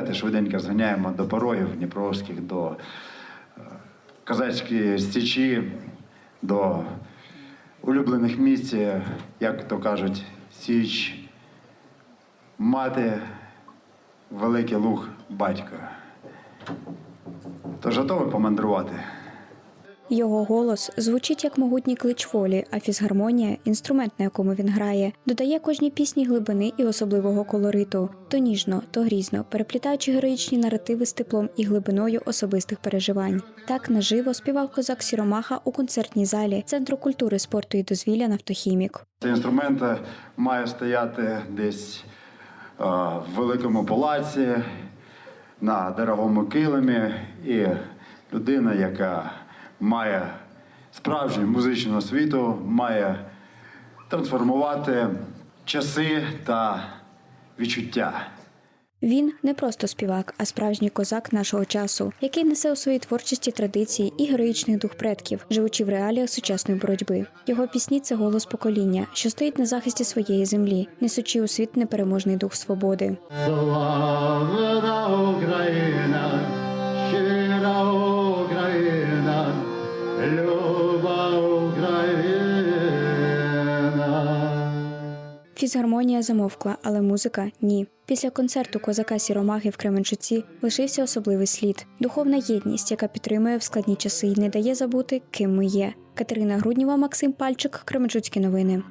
Давайте швиденько зганяємо до порогів Дніпровських, до казацької Козацької Січі, до улюблених місць, е, як то кажуть, Січ, мати, Великий Луг, батька. Тож готові помандрувати? Його голос звучить як могутній клич волі, а фізгармонія інструмент, на якому він грає, додає кожній пісні глибини і особливого колориту, то ніжно, то грізно, переплітаючи героїчні наративи з теплом і глибиною особистих переживань. Так наживо співав козак Сіромаха у концертній залі Центру культури, спорту і дозвілля Нафтохімік. Цей інструмент має стояти десь в великому палаці, на дорогому килимі, і людина, яка має справжню музичну освіту, має трансформувати часи та відчуття. Він не просто співак, а справжній козак нашого часу, який несе у своїй творчості традиції і героїчний дух предків, живучи в реаліях сучасної боротьби. Його пісні це голос покоління, що стоїть на захисті своєї землі, несучи у світ непереможний дух свободи. Фізгармонія замовкла, але музика ні. Після концерту козака Сіромахи в Кременчуці лишився особливий слід, духовна єдність, яка підтримує в складні часи і не дає забути, ким ми є. Катерина Грудніва, Максим Пальчик, Кременчуцькі новини.